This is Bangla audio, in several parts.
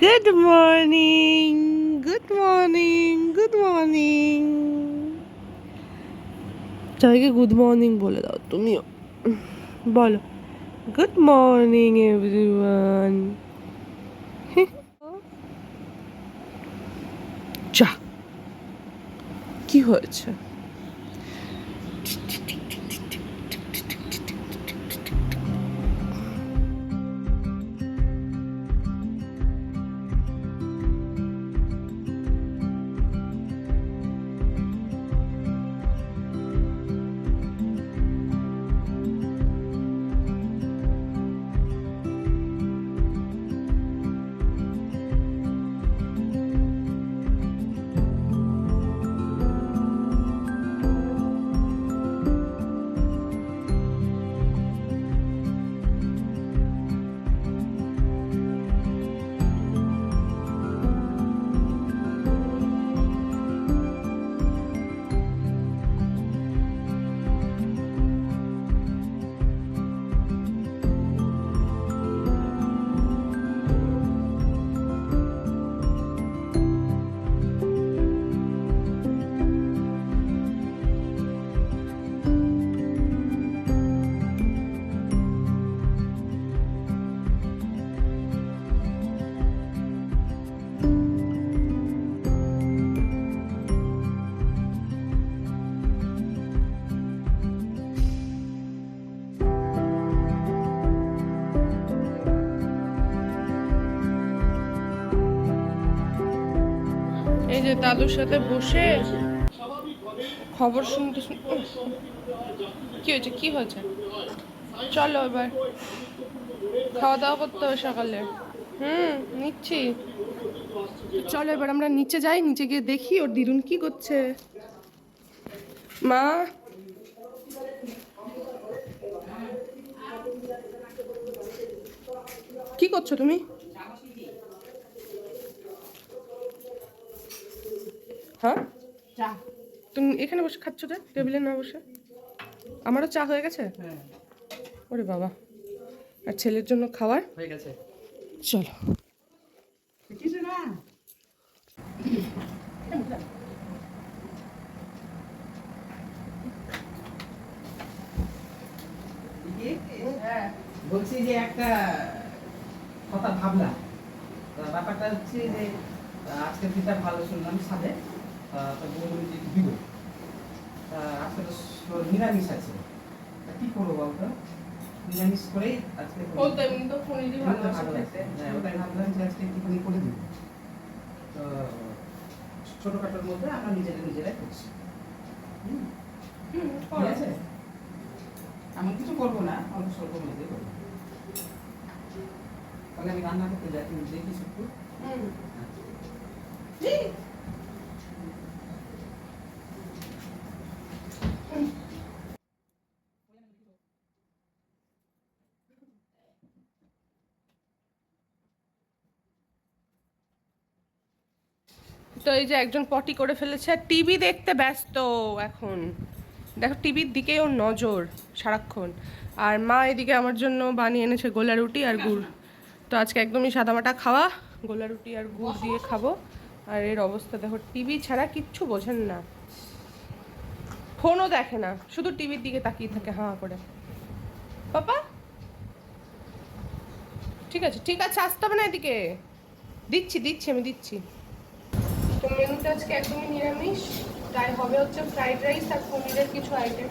Good morning good morning good morning সবাইকে গুড মর্নিং বলে দাও, তুমিও। বলো। গুড মর্নিং এভরিওয়ান যা। কি হয়েছে? যে দাদুর সাথে বসে খবর শুনতে শুন কি হয়েছে? কি হয়েছে? চলো এবার। খাওয়া দাওয়া করতে হবে সকালে। হুম, নিচ্ছি। চলো এবার আমরা নিচে যাই, নিচে গিয়ে দেখি ওর দিদুন কি করছে। মা? কি করছ তুমি? হ্যাঁ? চা। তুমি এখানে বসে খাচ্ছ রে টেবিলে না বসে? আমারও চা হয়ে গেছে? হ্যাঁ। ওরে বাবা। আর ছেলের জন্য খাওয়ার হয়ে গেছে। চলো। হ্যাঁ, বলছি যে একটা কথা ভাবলাম। ব্যাপারটা হচ্ছে যে আজকের দিনটা ভালো শুনলাম সাথে। তো দিব স- নিরামিষ আছে কি করব বলতো নিরামিষ করেই আজকে। ও তো এমনি তো ভালো লাগছে। হ্যাঁ, ওটাই ভাবলাম যে আজকে একটুখানি করে দিব তো ছোটখাটোর মধ্যে আমরা নিজেরা নিজেরাই করছি হুম, ঠিক আছে এমন কিছু করব না অল্প স্বল্পর মধ্যে করব তাহলে আমি রান্না করতে যাই তুমি দেখিস একটু তো এই যে একজন পটি করে ফেলেছে, আর টিভি দেখতে ব্যস্ত এখন। দেখো, টিভির দিকে ওর নজর সারাক্ষণ। আর মা এদিকে আমার জন্য বানিয়ে এনেছে গোলা রুটি আর গুড়। তো আজকে একদমই সাদামাটা খাওয়া, গোলা রুটি আর গুড় দিয়ে খাব। আর এর অবস্থা দেখো, টিভি ছাড়া কিচ্ছু বোঝেন না। ফোনও দেখে না, শুধু টিভির দিকে তাকিয়ে থাকে হাঁ করে। পাপা? ঠিক আছে ঠিক আছে, আসতে হবে না এদিকে। দিচ্ছি দিচ্ছি, আমি দিচ্ছি। মেনুটা আজকে একদমই নিরামিষ। তাই হবে হচ্ছে ফ্রাইড রাইস আর পনিরের কিছু আইটেম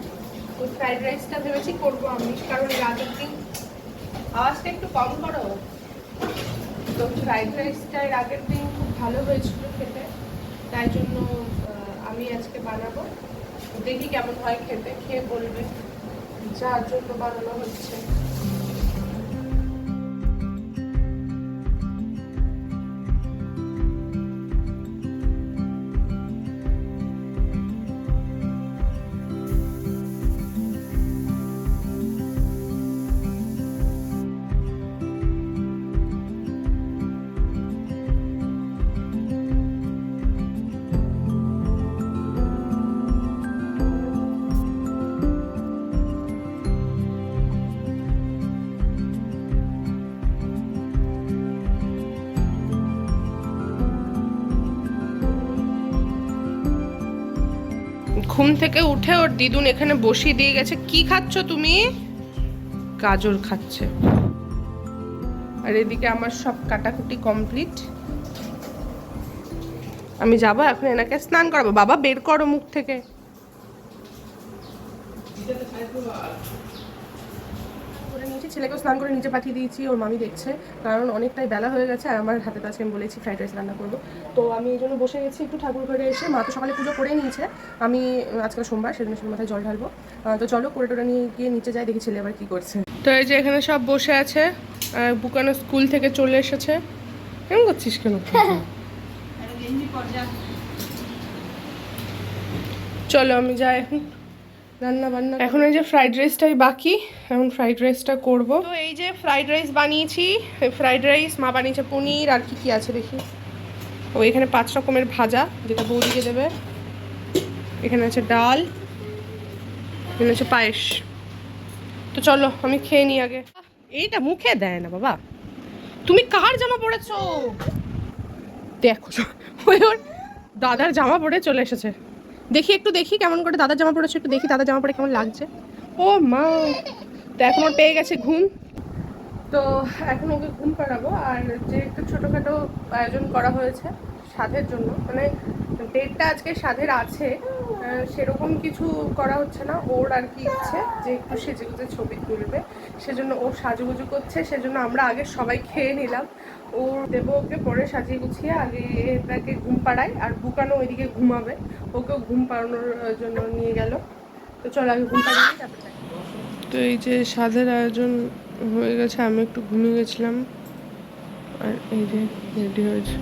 ওই ফ্রাইড রাইসটা ভেবেছি করব আমি, কারণ আগের দিন আওয়াজটা একটু কম করো। তো ফ্রাইড রাইসটা এর আগের দিন খুব ভালো হয়েছিল খেতে। তাই জন্য আমি আজকে বানাবো। দেখি কেমন হয় খেতে, খেয়ে বলবে। যার জন্য বানানো হচ্ছে। ঘুম থেকে উঠে ওর দিদুন এখানে বসিয়ে দিয়ে গেছে, কি খাচ্ছ তুমি? গাজর খাচ্ছে। আর এদিকে আমার সব কাটাকুটি কমপ্লিট। আমি যাব এখন এনাকে স্নান করাবো। বাবা, বের করো মুখ থেকে। ছেলেকেও স্নান করে নিচে পাঠিয়ে দিয়েছি ওর মামি দেখছে কারণ অনেকটাই বেলা হয়ে গেছে আর আমার হাতে তো আজকে আমি বলেছি ফ্রাইড রাইস রান্না করব। তো আমি এই জন্য বসে গেছি একটু ঠাকুর ঘরে এসে মা তো সকালে পুজো করে নিয়েছে আমি আজকাল সোমবার সেদিন সেদিন মাথায় জল ঢালবো। তো চলো করে টোটা নিয়ে গিয়ে নিচে যাই দেখি ছেলে আবার কী করছে। তো এই যে এখানে সব বসে আছে আর বুকানো স্কুল থেকে চলে এসেছে। কেমন করছিস কেন? চলো আমি যাই এখন। রান্না বান্না এখন এই যে ফ্রাইড রাইসটাই বাকি এখন ফ্রাইড রাইসটা করব। তো এই যে ফ্রাইড রাইস বানিয়েছি ফ্রাইড রাইস মা বানিয়েছে পনির আর কি কি আছে দেখি। ও এখানে পাঁচ রকমের ভাজা যেটা বৌদিকে দেবে। এখানে আছে ডাল এখানে আছে পায়েস। তো চলো আমি খেয়ে নিই আগে। এইটা মুখে দেয় না বাবা। তুমি কার জামা পরেছো দেখো ওই ওর দাদার জামা পরে চলে এসেছে। দেখি একটু দেখি কেমন করে দাদা জামা পরেছে একটু দেখি দাদা জামা পরে কেমন লাগছে। ও মা, তো এখন ওর পেয়ে গেছে ঘুম। তো এখন ওকে ঘুম পাড়াবো, আর যে একটু ছোটোখাটো আয়োজন করা হয়েছে সাধের জন্য মানে ডেটটা আজকে সাধের আছে সেরকম কিছু করা হচ্ছে না, ওর আর কি ইচ্ছে, যে একটু সেজে গুজে ছবি তুলবে, সেজন্য ও সাজুগুজু করছে, সেজন্য আমরা আগে সবাই খেয়ে নিলাম। ওর দেবো ওকে পরে সাজিয়ে গুছিয়ে, আগে এটাকে ঘুম পাড়াই আর বুকানো ওইদিকে ঘুমাবে। ওকেও ঘুম পাড়ানোর জন্য নিয়ে গেল। তো চলো, আগে ঘুম যাই। তো এই যে সাধের আয়োজন হয়ে গেছে, আমি একটু ঘুমিয়ে গেছিলাম। আর এই যে রেডি হয়েছে।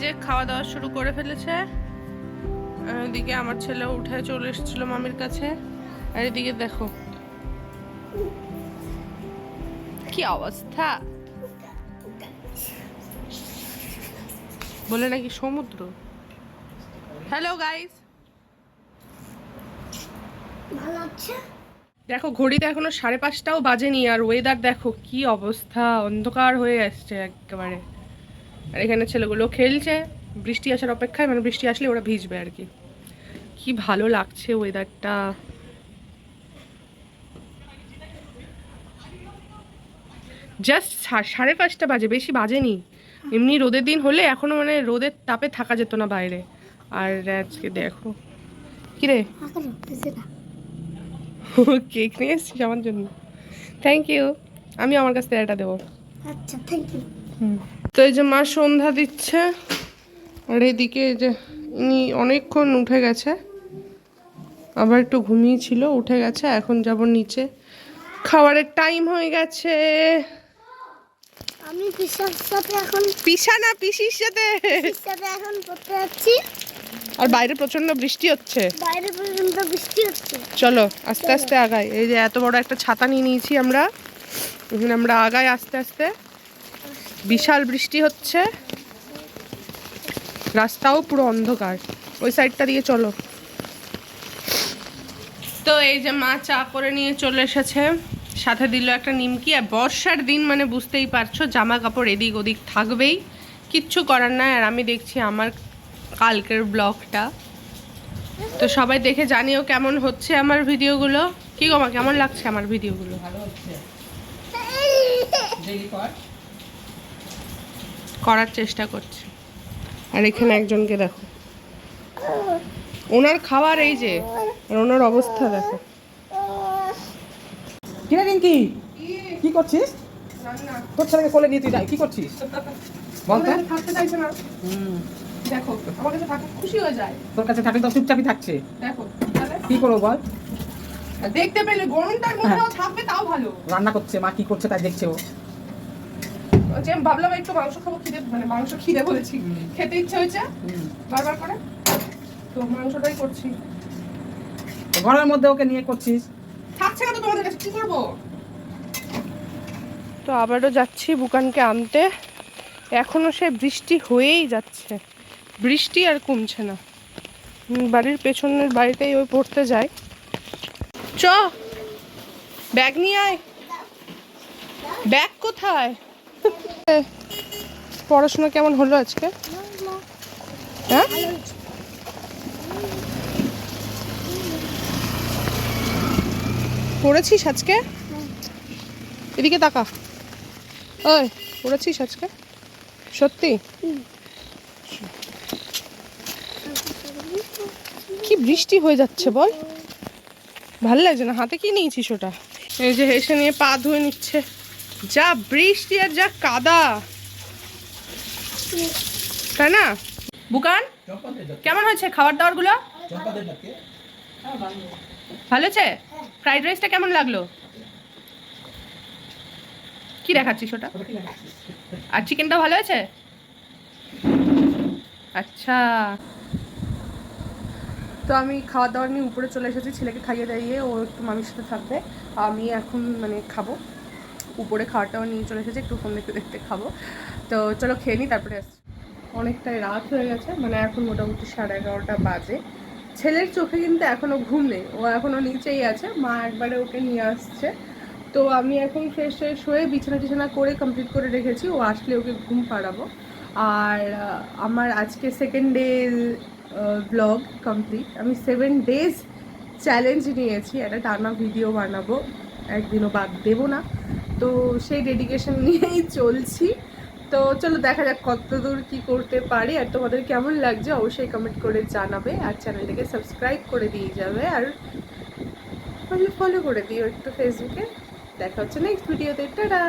যে খাওয়া দাওয়া শুরু করে ফেলেছে আর এদিকে আমার ছেলে উঠে চলে এসেছিল মামির কাছে। আর এদিকে দেখো। কি অবস্থা? বলে নাকি সমুদ্র? হ্যালো গাইস ভালো দেখো ঘড়িতে এখনও সাড়ে পাঁচটাও বাজেনি আর ওয়েদার দেখো কি অবস্থা? অন্ধকার হয়ে আসছে একেবারে। আর এখানে ছেলেগুলো খেলছে বৃষ্টি আসার অপেক্ষায় মানে বৃষ্টি আসলে ওরা ভিজবে আর কি। কি ভালো লাগছে ওয়েদারটা জাস্ট সাড়ে পাঁচটা বাজে বেশি বাজেনি। এমনি রোদের দিন হলে এখনও মানে রোদের তাপে থাকা যেত না বাইরে। আর আজকে দেখো। কিরে? কেক নিয়ে এসেছিস আমার জন্য। থ্যাংক ইউ আমি আমার কাছ থেকে এটা দেবো। আচ্ছা থ্যাংক ইউ তো এই যে মা সন্ধ্যা দিচ্ছে আর এদিকে এই যে ইনি অনেকক্ষণ উঠে গেছে। আবার একটু ঘুমিয়েছিল উঠে গেছে এখন যাব নিচে। খাবারের টাইম হয়ে গেছে। আমি পিসার সাথে এখন পিসা না পিসির সাথে। সাথে এখন পড়তে যাচ্ছি। আর বাইরে প্রচণ্ড বৃষ্টি হচ্ছে। বাইরে পর্যন্ত বৃষ্টি হচ্ছে। চলো আস্তে আস্তে আগাই। এই যে এত বড় একটা ছাতা নিয়ে নিয়েছি আমরা। এখানে আমরা আগাই আস্তে আস্তে। বিশাল বৃষ্টি হচ্ছে। রাস্তাও পুরো অন্ধকার। ওই সাইডটা দিয়ে চলো। তো এই যে মা চা করে নিয়ে চলে এসেছে। সাথে দিল একটা নিমকি। আর বর্ষার দিন মানে বুঝতেই পারছ জামা কাপড় এদিক ওদিক থাকবেই। কিচ্ছু করার নাই। আর আমি দেখছি আমার কালকের ব্লগটা। তো সবাই দেখে জানিও কেমন হচ্ছে আমার ভিডিওগুলো। কি গো মা কেমন লাগছে আমার ভিডিওগুলো? ভালো হচ্ছে। করার চেষ্টা করছে। আর এখানে একজনকে দেখো। ওনার খাবার এই যে আর ওনার অবস্থা দেখো। কিরে রিঙ্কি? কি করছিস? তোর ছেলেকে কোলে নিয়ে তুই যাই কি করছিস? বল তো। থাকতে চাইছে না। দেখো আমার কাছে থাকতে খুশি হয়ে যায়। তোর কাছে থাকলে তো চুপচাপই থাকছে। দেখো কি করব বল? আর দেখতে পেলে গরমটার মধ্যেও থাকবে তাও ভালো। রান্না করছে মা কি করছে তাই দেখছে ও। যে আমি ভাবলাম একটু মাংস খাব খিদে মানে মাংস খিদে বলেছি। খেতে ইচ্ছে হয়েছে? বারবার করে? তো মাংসটাই করছি। ঘরের মধ্যে ওকে নিয়ে করছিস? থাকছে না তো তোমাদের কাছে কি করব? তো আবারও যাচ্ছি বুকানকে আনতে। এখনও সে বৃষ্টি হয়েই যাচ্ছে। বৃষ্টি আর কমছে না। বাড়ির পেছনের বাড়িতেই ওই পড়তে যায়। চ ব্যাগ নিয়ে আয়। ব্যাগ কোথায়? পড়াশোনা কেমন হলো আজকে? হ্যাঁ? পড়েছিস আজকে? এদিকে তাকা। ওই, পড়েছিস আজকে? সত্যি? কি বৃষ্টি হয়ে যাচ্ছে বল? ভালো লাগছে না, হাতে কি নিয়েছিস ওটা? এই যে এসে নিয়ে পা ধুয়ে নিচ্ছে। যা বৃষ্টি আর যা কাদা। তাই না? বুকান, কেমন হয়েছে খাবার দাবারগুলো ভালো আছে ফ্রাইড রাইসটা কেমন লাগল? কি দেখাচ্ছিস ওটা? আর চিকেনটা ভালো আছে আচ্ছা। তো আমি খাওয়া দাওয়া নিয়ে উপরে চলে এসেছি, ছেলেকে খাইয়ে দাইয়ে, ও একটু মামির সাথে থাকবে। আমি এখন মানে খাব। উপরে খাওয়াটাও নিয়ে চলে এসেছে, একটু ফোন দেখতে দেখতে খাব। তো চলো খেয়ে নিই তারপরে আসছি। অনেকটাই রাত হয়ে গেছে মানে এখন মোটামুটি সাড়ে এগারোটা বাজে। ছেলের চোখে কিন্তু এখনও ঘুম নেই, ও এখনও নিচেই আছে, মা একবারে ওকে নিয়ে আসছে। তো আমি এখন ফ্রেশ ফ্রেশ হয়ে বিছানা টিছানা করে কমপ্লিট করে রেখেছি, ও আসলে ওকে ঘুম পাড়াবো। আর আমার আজকে সেকেন্ড ডে ব্লগ কমপ্লিট আমি সেভেন ডেজ চ্যালেঞ্জ নিয়েছি, একটা টানা ভিডিও বানাবো, একদিনও বাদ দেবো না। তো সেই ডেডিকেশন নিয়েই চলছি। তো চলো দেখা যাক কতদূর কি করতে পারি আর তোমাদের কেমন লাগছে অবশ্যই কমেন্ট করে জানাবে আর চ্যানেলটাকে সাবস্ক্রাইব করে দিয়ে যাবে আর ফলো করে দিও একটু ফেসবুকে দেখা হচ্ছে নেক্সট ভিডিওতে টাটা